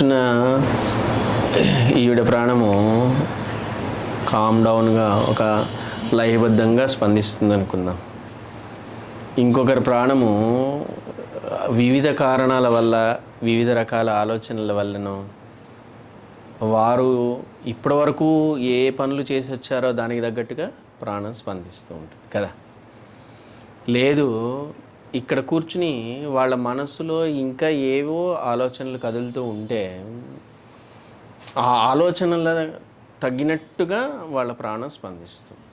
కూర్చున్న ఈవిడ ప్రాణము కామ్ డౌన్గా ఒక లయబద్ధంగా స్పందిస్తుంది అనుకుందాం ఇంకొకరి ప్రాణము వివిధ కారణాల వల్ల వివిధ రకాల ఆలోచనల వల్లనో వారు ఇప్పటివరకు ఏ పనులు చేసి వచ్చారో దానికి తగ్గట్టుగా ప్రాణం స్పందిస్తూ ఉంటుంది కదా. లేదు ఇక్కడ కూర్చుని వాళ్ళ మనసులో ఇంకా ఏవో ఆలోచనలు కదులుతూ ఉంటే ఆ ఆలోచనల తగ్గినట్టుగా వాళ్ళ ప్రాణం స్పందిస్తుంది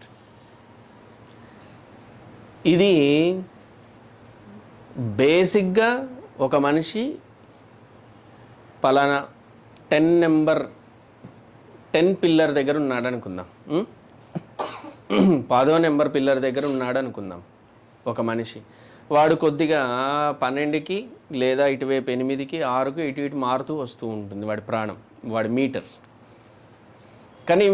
ఇది బేసిక్గా ఒక మనిషి పలానా టెన్ నెంబర్ టెన్ పిల్లర్ దగ్గర ఉన్నాడు అనుకుందాం నెంబర్ పిల్లర్ దగ్గర ఉన్నాడు అనుకుందాం ఒక మనిషి. వాడు కొద్దిగా పన్నెండుకి లేదా ఇటువైపు ఎనిమిదికి ఆరుకు ఇటు ఇటు మారుతూ వస్తూ ఉంటుంది వాడి ప్రాణం వాడి మీటర్. కానీ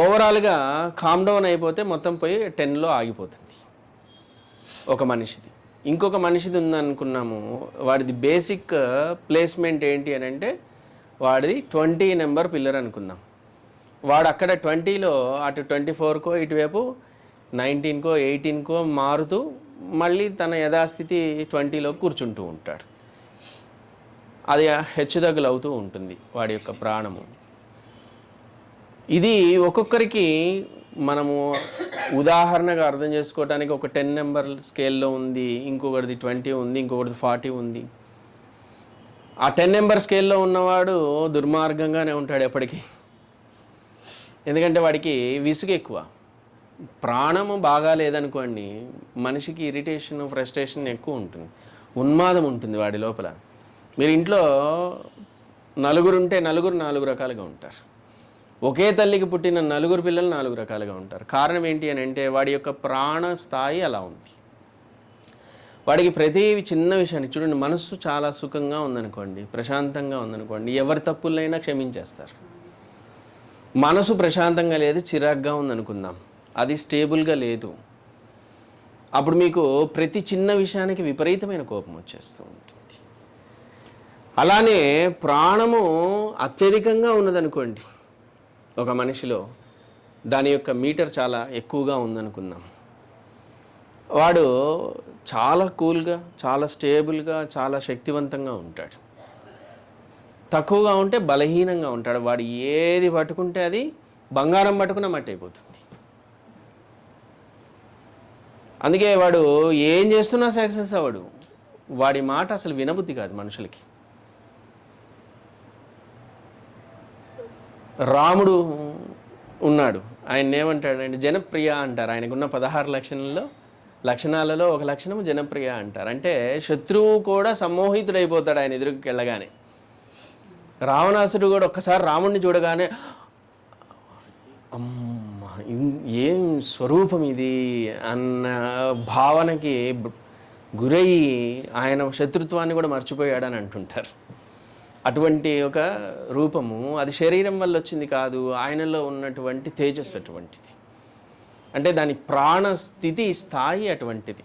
ఓవరాల్గా కామ్ డౌన్ అయిపోతే మొత్తం పోయి టెన్లో ఆగిపోతుంది ఒక మనిషిది. ఇంకొక మనిషిది ఉందనుకున్నాము వాడిది బేసిక్ ప్లేస్మెంట్ ఏంటి అని అంటే వాడిది ట్వంటీ నెంబర్ పిల్లర్ అనుకుందాం. వాడు అక్కడ ట్వంటీలో అటు ట్వంటీ ఫోర్కో ఇటువైపు నైన్టీన్కో ఎయిటీన్కో మారుతూ మళ్ళీ తన యథాస్థితి ట్వంటీలో కూర్చుంటూ ఉంటాడు. అది హెచ్చుతగ్గులు అవుతూ ఉంటుంది వాడి యొక్క ప్రాణము. ఇది ఒక్కొక్కరికి మనము ఉదాహరణగా అర్థం చేసుకోవడానికి ఒక టెన్ నెంబర్ స్కేల్లో ఉంది ఇంకొకటిది ట్వంటీ ఉంది ఇంకొకటిది ఫార్టీ ఉంది. ఆ టెన్ నెంబర్ స్కేల్లో ఉన్నవాడు దుర్మార్గంగానే ఉంటాడు ఎప్పటికీ. ఎందుకంటే వాడికి విసుగు ఎక్కువ. ప్రాణము బాగా లేదనుకోండి మనిషికి ఇరిటేషన్ ఫ్రస్ట్రేషన్ ఎక్కువ ఉంటుంది. ఉన్మాదం ఉంటుంది వాడి లోపల. మీరు ఇంట్లో నలుగురు ఉంటే నలుగురు నాలుగు రకాలుగా ఉంటారు. ఒకే తల్లికి పుట్టిన నలుగురు పిల్లలు నాలుగు రకాలుగా ఉంటారు. కారణం ఏంటి అని అంటే వాడి యొక్క ప్రాణ స్థాయి అలా ఉంది. వాడికి ప్రతి చిన్న విషయాన్ని చూడండి మనస్సు చాలా సుఖంగా ఉందనుకోండి ప్రశాంతంగా ఉందనుకోండి ఎవరి తప్పులైనా క్షమించేస్తారు. మనసు ప్రశాంతంగా లేదు చిరాగ్గా ఉందనుకుందాం. అది స్టేబుల్గా లేదు. అప్పుడు మీకు ప్రతి చిన్న విషయానికి విపరీతమైన కోపం వచ్చేస్తూ ఉంటుంది. అలానే ప్రాణము అత్యధికంగా ఉన్నదనుకోండి. ఒక మనిషిలో దాని యొక్క మీటర్ చాలా ఎక్కువగా ఉందనుకుందాం. వాడు చాలా కూల్గా చాలా స్టేబుల్గా చాలా శక్తివంతంగా ఉంటాడు. తక్కువగా ఉంటే బలహీనంగా ఉంటాడు. వాడు ఏది పట్టుకుంటే అది బంగారం పట్టుకున్న మట్టి అయిపోతుంది. అందుకే వాడు ఏం చేస్తున్నా సక్సెస్ అవ్వడు. వాడి మాట అసలు వినబుద్ధి కాదు మనుషులకి. రాముడు ఉన్నాడు. ఆయన ఏమంటాడంటే జనప్రియ అంటారు. ఆయనకున్న పదహారు లక్షణంలో లక్షణాలలో ఒక లక్షణము జనప్రియ అంటారు. అంటే శత్రువు కూడా సమ్మోహితుడైపోతాడు ఆయన ఎదురుకి వెళ్ళగానే. రావణాసుడు కూడా ఒక్కసారి రాముడిని చూడగానే అమ్మ ఏం స్వరూపం ఇది అన్న భావనకి గురయ్యి ఆయన శత్రుత్వాన్ని కూడా మర్చిపోయాడని అంటుంటారు. అటువంటి ఒక రూపము అది శరీరం వల్ల వచ్చింది కాదు ఆయనలో ఉన్నటువంటి తేజస్సు అటువంటిది. అంటే దాని ప్రాణ స్థితి స్థాయి అటువంటిది.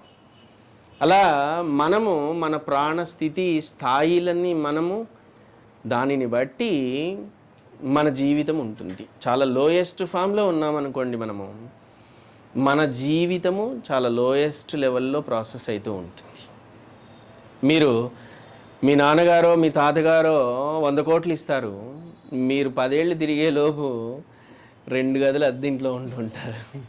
అలా మనము మన ప్రాణ స్థితి స్థాయిలన్నీ మనము దానిని బట్టి మన జీవితం ఉంటుంది. చాలా లోయెస్ట్ ఫామ్లో ఉన్నామనుకోండి మనము మన జీవితము చాలా లోయెస్ట్ లెవెల్లో ప్రాసెస్ అవుతూ ఉంటుంది. మీరు మీ నాన్నగారో మీ తాతగారో వంద కోట్లు ఇస్తారు. మీరు పదేళ్ళు తిరిగేలోపు రెండు గదులు అద్దెంట్లో ఉంటుంటారు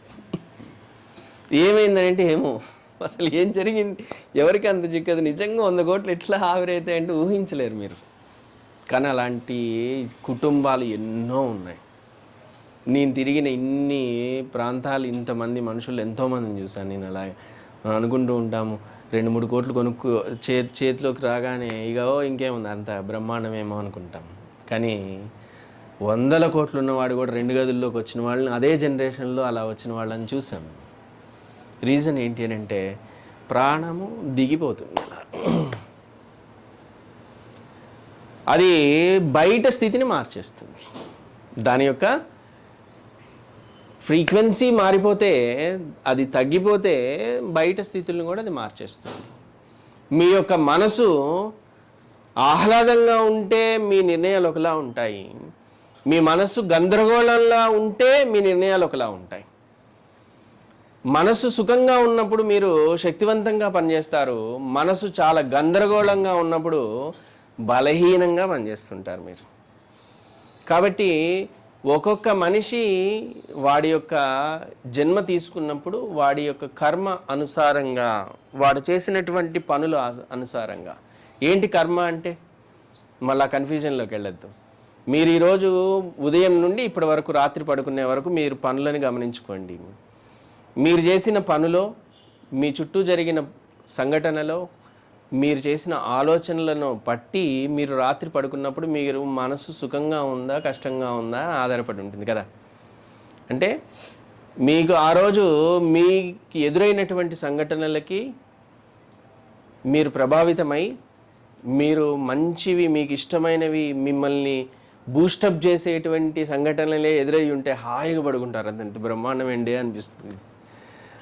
ఏమైందంటే ఏమో అసలు ఏం జరిగింది? ఎవరికి అంత చిక్కదు నిజంగా వంద కోట్లు ఎట్లా ఆవిరైతాయి అంటే ఊహించలేరు మీరు. కానీ అలాంటి కుటుంబాలు ఎన్నో ఉన్నాయి. నేను తిరిగిన ఇన్ని ప్రాంతాలు ఇంతమంది మనుషులు ఎంతోమందిని చూశాను నేను అలా మనం అనుకుంటూ ఉంటాము. రెండు మూడు కోట్లు కొనుక్కు చే చేతిలోకి రాగానే ఇక ఇంకేముంది అంత బ్రహ్మాండమేమో అనుకుంటాం. కానీ వందల కోట్లు ఉన్నవాడు కూడా రెండు గదుల్లోకి వచ్చిన వాళ్ళని అదే జనరేషన్లో అలా వచ్చిన వాళ్ళని చూసాం రీజన్ ఏంటి అని అంటే ప్రాణము దిగిపోతుంది అలా. అది బయట స్థితిని మార్చేస్తుంది. దాని యొక్క ఫ్రీక్వెన్సీ మారిపోతే అది తగ్గిపోతే బయట స్థితులను కూడా అది మార్చేస్తుంది. మీ యొక్క మనసు ఆహ్లాదంగా ఉంటే మీ నిర్ణయాలు ఒకలా ఉంటాయి. మీ మనసు గందరగోళంలా ఉంటే మీ నిర్ణయాలు ఒకలా ఉంటాయి. మనసు సుఖంగా ఉన్నప్పుడు మీరు శక్తివంతంగా పనిచేస్తారు. మనసు చాలా గందరగోళంగా ఉన్నప్పుడు బలహీనంగా పనిచేస్తుంటారు మీరు. కాబట్టి ఒక్కొక్క మనిషి వాడి యొక్క జన్మ తీసుకున్నప్పుడు వాడి యొక్క కర్మ అనుసారంగా వాడు చేసినటువంటి పనుల అనుసారంగా. ఏంటి కర్మ అంటే? మళ్ళా కన్ఫ్యూజన్లోకి వెళ్ళొద్దు. మీరు ఈరోజు ఉదయం నుండి ఇప్పటి వరకు రాత్రి పడుకునే వరకు మీరు పనులను గమనించుకోండి. మీరు చేసిన పనులో మీ చుట్టూ జరిగిన సంఘటనలో మీరు చేసిన ఆలోచనలను బట్టి మీరు రాత్రి పడుకున్నప్పుడు మీరు మనసు సుఖంగా ఉందా కష్టంగా ఉందా అని ఆధారపడి ఉంటుంది కదా. అంటే మీకు ఆ రోజు మీకు ఎదురైనటువంటి సంఘటనలకి మీరు ప్రభావితమై మీరు మంచివి మీకు ఇష్టమైనవి మిమ్మల్ని బూస్టప్ చేసేటువంటి సంఘటనలే ఎదురై ఉంటే హాయిగా పడుకుంటారు. అదంత బ్రహ్మాండం ఏంటి అనిపిస్తుంది.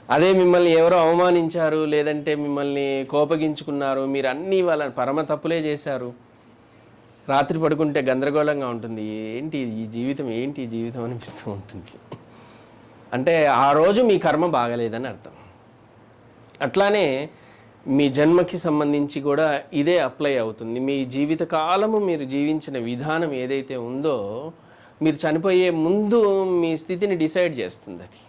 అదే మిమ్మల్ని ఎవరో అవమానించారు లేదంటే మిమ్మల్ని కోపగించుకున్నారు మీరు అన్నీ వాళ్ళ పరమ తప్పులే చేశారు. రాత్రి పడుకుంటే గందరగోళంగా ఉంటుంది. ఏంటి ఈ జీవితం? ఏంటి ఈ జీవితం అనిపిస్తూ ఉంటుంది. అంటే ఆ రోజు మీ కర్మ బాగలేదని అర్థం. అట్లానే మీ జన్మకి సంబంధించి కూడా ఇదే అప్లై అవుతుంది. మీ జీవిత కాలము మీరు జీవించిన విధానం ఏదైతే ఉందో మీరు చనిపోయే ముందు మీ స్థితిని డిసైడ్ చేస్తుంది అది.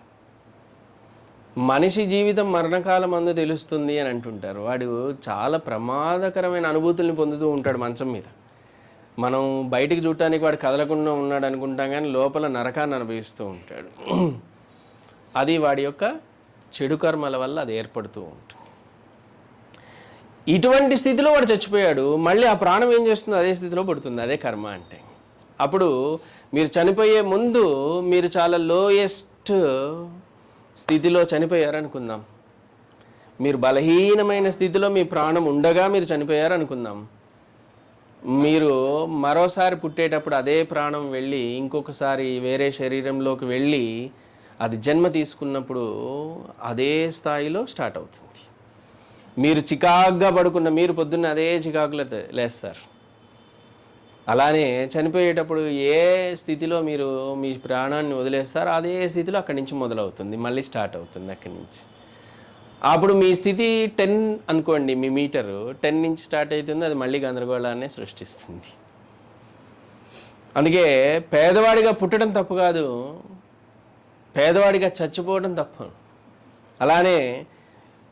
మనిషి జీవితం మరణకాలం అందు తెలుస్తుంది అని అంటుంటారు. వాడు చాలా ప్రమాదకరమైన అనుభూతుల్ని పొందుతూ ఉంటాడు మంచం మీద. మనం బయటికి చూడటానికి వాడు కదలకుండా ఉన్నాడు అనుకుంటాం కానీ లోపల నరకాన్ని అనుభవిస్తూ ఉంటాడు. అది వాడి యొక్క చెడు కర్మల వల్ల అది ఏర్పడుతూ ఉంటుంది. ఇటువంటి స్థితిలో వాడు చచ్చిపోయాడు. మళ్ళీ ఆ ప్రాణం ఏం చేస్తుంది? అదే స్థితిలో పడుతుంది. అదే కర్మ అంటే. అప్పుడు మీరు చనిపోయే ముందు మీరు చాలా లోయెస్ట్ స్థితిలో చనిపోయారనుకుందాం. మీరు బలహీనమైన స్థితిలో మీ ప్రాణం ఉండగా మీరు చనిపోయారనుకుందాం. మీరు మరోసారి పుట్టేటప్పుడు అదే ప్రాణం వెళ్ళి ఇంకొకసారి వేరే శరీరంలోకి వెళ్ళి అది జన్మ తీసుకున్నప్పుడు అదే స్థాయిలో స్టార్ట్ అవుతుంది. మీరు చికాగ్గా పడుకున్న మీరు పొద్దున్న అదే చికాకులో లేస్తారు. అలానే చనిపోయేటప్పుడు ఏ స్థితిలో మీరు మీ ప్రాణాన్ని వదిలేస్తారో అదే స్థితిలో అక్కడి నుంచి మొదలవుతుంది మళ్ళీ స్టార్ట్ అవుతుంది అక్కడి నుంచి. అప్పుడు మీ స్థితి టెన్ అనుకోండి మీ మీటరు టెన్ నుంచి స్టార్ట్ అవుతుంది అది మళ్ళీ గందరగోళాన్ని సృష్టిస్తుంది. అందుకే పేదవాడిగా పుట్టడం తప్పు కాదు పేదవాడిగా చచ్చిపోవడం తప్పు. అలానే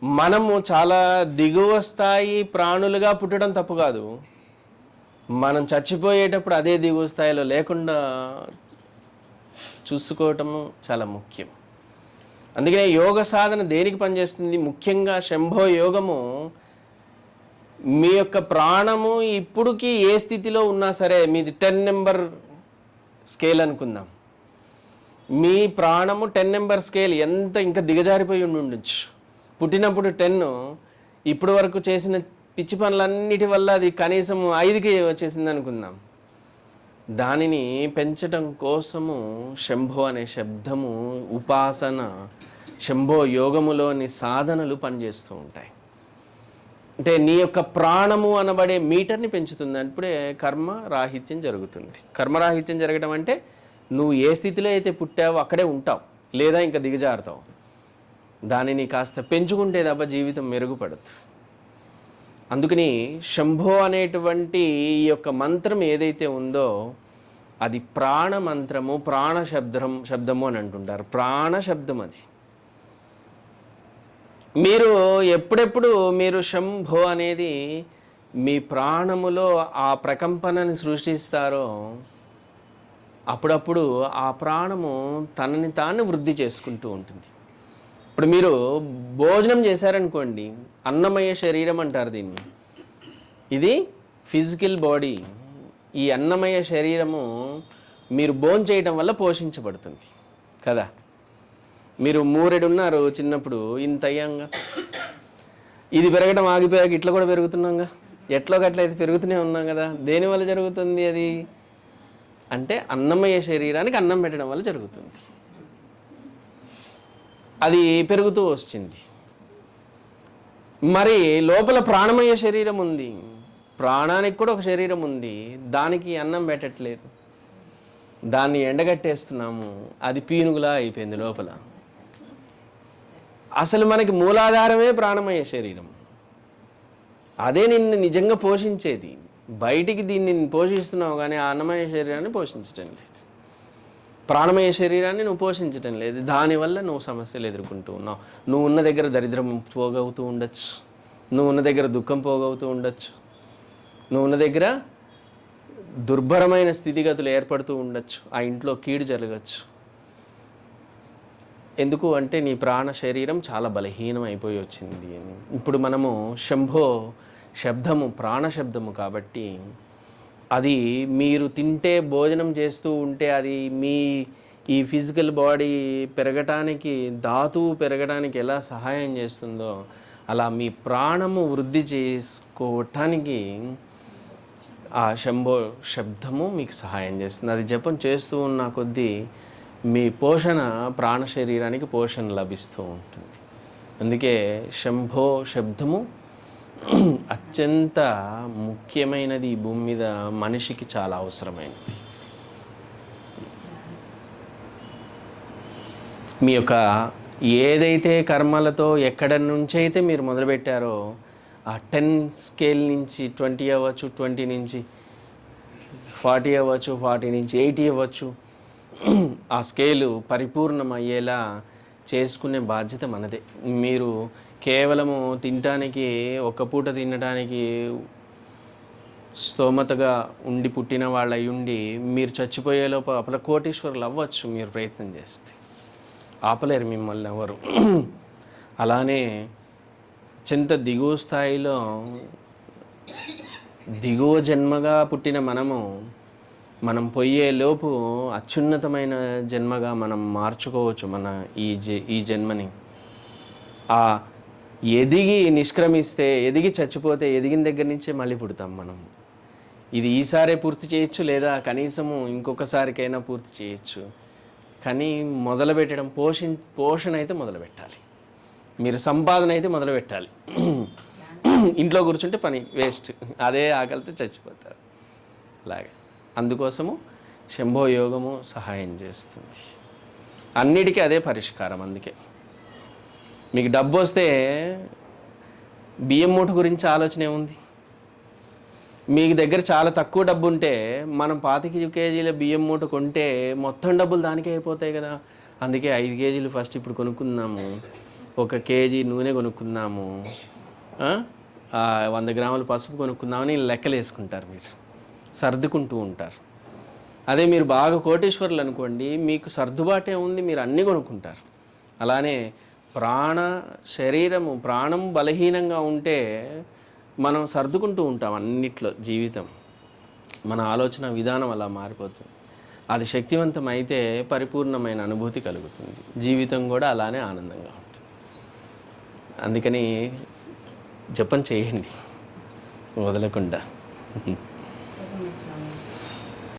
మనము చాలా దిగువ స్థాయి ప్రాణులుగా పుట్టడం తప్పు కాదు. మనం చచ్చిపోయేటప్పుడు అదే దిగువ స్థాయిలో లేకుండా చూసుకోవటము చాలా ముఖ్యం. అందుకనే యోగ సాధన దేనికి పనిచేస్తుంది? ముఖ్యంగా శంభో యోగము మీ యొక్క ప్రాణము ఇప్పుడుకి ఏ స్థితిలో ఉన్నా సరే మీది టెన్ నెంబర్ స్కేల్ అనుకుందాం. మీ ప్రాణము టెన్ నెంబర్ స్కేల్ ఎంత ఇంకా దిగజారిపోయి ఉండి ఉండొచ్చు. పుట్టినప్పుడు టెన్ ఇప్పటి వరకు చేసిన పిచ్చి పనులన్నిటి వల్ల అది కనీసం ఐదుకి వచ్చేసింది అనుకుందాం. దానిని పెంచడం కోసము శంభో అనే శబ్దము ఉపాసన శంభో యోగములోని సాధనలు పనిచేస్తూ ఉంటాయి. అంటే నీ యొక్క ప్రాణము అనబడే మీటర్ని పెంచుతుంది. అప్పుడే కర్మ రాహిత్యం జరుగుతుంది. కర్మరాహిత్యం జరగడం అంటే నువ్వు ఏ స్థితిలో అయితే పుట్టావో అక్కడే ఉంటావు లేదా ఇంకా దిగజారుతావు. దానిని కాస్త పెంచుకుంటే తప్ప జీవితం మెరుగుపడదు. అందుకని శంభో అనేటువంటి ఈ యొక్క మంత్రం ఏదైతే ఉందో అది ప్రాణ మంత్రము ప్రాణ శబ్దం శబ్దము అని అంటుంటారు. ప్రాణ శబ్దం అది. మీరు ఎప్పుడెప్పుడు మీరు శంభో అనేది మీ ప్రాణములో ఆ ప్రకంపనని సృష్టిస్తారో అప్పుడప్పుడు ఆ ప్రాణము తనని తాను వృద్ధి చేసుకుంటూ ఉంటుంది. ఇప్పుడు మీరు భోజనం చేశారనుకోండి అన్నమయ శరీరం అంటారు దీన్ని. ఇది ఫిజికల్ బాడీ. ఈ అన్నమయ శరీరము మీరు భోజనం చేయడం వల్ల పోషించబడుతుంది. కదా? మీరు మూరెడున్నారు చిన్నప్పుడు ఇంత అయ్యాంగా. ఇది పెరగడం ఆగిపోయాక ఇట్లా కూడా పెరుగుతున్నాంగా. ఎట్లో గట్ల అయితే పెరుగుతూనే ఉన్నాం కదా. దేనివల్ల జరుగుతుంది అది? అంటే అన్నమయ శరీరానికి అన్నం పెట్టడం వల్ల జరుగుతుంది. అది పెరుగుతూ వచ్చింది. మరి లోపల ప్రాణమయ శరీరం ఉంది. ప్రాణానికి కూడా ఒక శరీరం ఉంది. దానికి అన్నం పెట్టట్లేదు. దాన్ని ఎండగట్టేస్తున్నాము. అది పీనుగులా అయిపోయింది లోపల. అసలు మనకి మూలాధారమే ప్రాణమయ శరీరం. అదే నిన్ను నిజంగా పోషించేది. బయటికి దీన్ని పోషిస్తున్నావు కానీ ఆ అన్నమయ శరీరాన్ని పోషించటం లేదు. ప్రాణమయ శరీరాన్ని నువ్వు పోషించటం లేదు. దానివల్ల నువ్వు సమస్యలు ఎదుర్కొంటూ ఉన్నావు. నువ్వు ఉన్న దగ్గర దరిద్రం పోగవుతూ ఉండొచ్చు. నువ్వు ఉన్న దగ్గర దుఃఖం పోగవుతూ ఉండొచ్చు. నువ్వు ఉన్న దగ్గర దుర్భరమైన స్థితిగతులు ఏర్పడుతూ ఉండొచ్చు. ఆ ఇంట్లో కీడు జరగచ్చు. ఎందుకు అంటే నీ ప్రాణ శరీరం చాలా బలహీనం అయిపోయి వచ్చింది అని. ఇప్పుడు మనము శంభో శబ్దము ప్రాణ శబ్దము కాబట్టి అది మీరు తింటే భోజనం చేస్తూ ఉంటే అది మీ ఈ ఫిజికల్ బాడీ పెరగటానికి ధాతువు పెరగడానికి ఎలా సహాయం చేస్తుందో అలా మీ ప్రాణము వృద్ధి చేసుకోవటానికి ఆ శంభో శబ్దము మీకు సహాయం చేస్తుంది. అది జపం చేస్తూ ఉన్న కొద్దీ మీ పోషణ ప్రాణ శరీరానికి పోషణ లభిస్తూ ఉంటుంది. అందుకే శంభో శబ్దము అత్యంత ముఖ్యమైనది ఈ భూమి మీద మనిషికి చాలా అవసరమైనది. మీ యొక్క ఏదైతే కర్మలతో ఎక్కడ నుంచి అయితే మీరు మొదలుపెట్టారో ఆ టెన్ స్కేల్ నుంచి ట్వంటీ అవ్వచ్చు ట్వంటీ నుంచి ఫార్టీ అవ్వచ్చు ఫార్టీ నుంచి ఎయిటీ అవ్వచ్చు ఆ స్కేలు పరిపూర్ణం అయ్యేలా చేసుకునే బాధ్యత మనదే. మీరు కేవలము తినటానికి ఒక్క పూట తినడానికి స్తోమతగా ఉండి పుట్టిన వాళ్ళు ఉండి మీరు చచ్చిపోయేలోపు అపల కోటీశ్వరులు అవ్వచ్చు మీరు ప్రయత్నం చేస్తే. ఆపలేరు మిమ్మల్ని ఎవరు. అలానే చింత దిగువ స్థాయిలో దిగువ జన్మగా పుట్టిన మనము మనం పోయే లోపు అత్యున్నతమైన జన్మగా మనం మార్చుకోవచ్చు మన ఈ జ ఈ జన్మని. ఆ ఎదిగి నిష్క్రమిస్తే ఎదిగి చచ్చిపోతే ఎదిగిన దగ్గర నుంచే మళ్ళీ పుడతాం మనం. ఇది ఈసారే పూర్తి చేయొచ్చు లేదా కనీసము ఇంకొకసారికైనా పూర్తి చేయొచ్చు. కానీ మొదలు పెట్టడం పోషి పోషణ అయితే మొదలు పెట్టాలి మీరు సంపాదన అయితే మొదలు పెట్టాలి ఇంట్లో కూర్చుంటే పని వేస్ట్. అదే ఆకలితో చచ్చిపోతారు. అలాగే. అందుకోసము శంభో యోగము సహాయం చేస్తుంది. అన్నిటికీ అదే పరిష్కారం అందుకే. మీకు డబ్బు వస్తే బియ్యం మూట గురించి ఆలోచన ఏముంది మీకు దగ్గర చాలా తక్కువ డబ్బు ఉంటే మనం పాతిక కేజీల బియ్యం మూట కొంటే మొత్తం డబ్బులు దానికే అయిపోతాయి కదా. అందుకే ఐదు కేజీలు ఫస్ట్ ఇప్పుడు కొనుక్కుందాము. ఒక కేజీ నూనె కొనుక్కుందాము. వంద గ్రాముల పసుపు కొనుక్కుందామని లెక్కలు వేసుకుంటారు మీరు. సర్దుకుంటూ ఉంటారు. అదే మీరు బాగా కోటేశ్వరులు అనుకోండి మీకు సర్దుబాటే ఉంది మీరు అన్నీ కొనుక్కుంటారు. అలానే ప్రాణ శరీరము ప్రాణం బలహీనంగా ఉంటే మనం సర్దుకుంటూ ఉంటాం అన్నిట్లో జీవితం. మన ఆలోచన విధానం అలా మారిపోతుంది. అది శక్తివంతం అయితే పరిపూర్ణమైన అనుభూతి కలుగుతుంది. జీవితం కూడా అలానే ఆనందంగా ఉంటుంది. అందుకని జపం చేయండి. వదలకుండా.